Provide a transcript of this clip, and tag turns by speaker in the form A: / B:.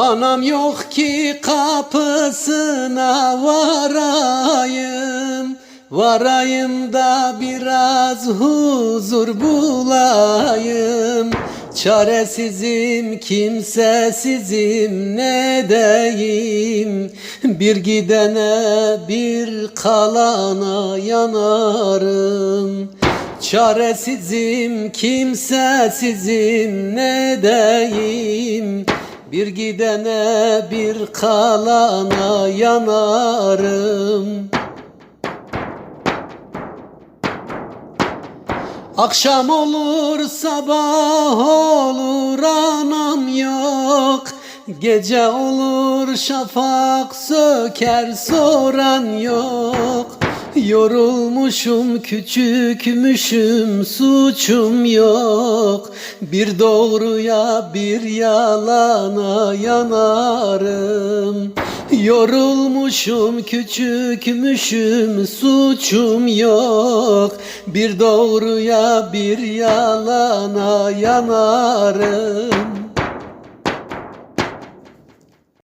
A: Anam yok ki kapısına varayım. Varayım da biraz huzur bulayım. Çaresizim kimsesizim ne deyim? Bir gidene bir kalana yanarım. Çaresizim kimsesizim ne deyim Bir gidene bir kalana yanarım. Akşam olur sabah olur anam yok. Gece olur şafak söker soran yok Yorulmuşum küçükmüşüm suçum yok. Bir doğruya bir yalana yanarım. Yorulmuşum küçükmüşüm suçum yok. Bir doğruya bir yalana yanarım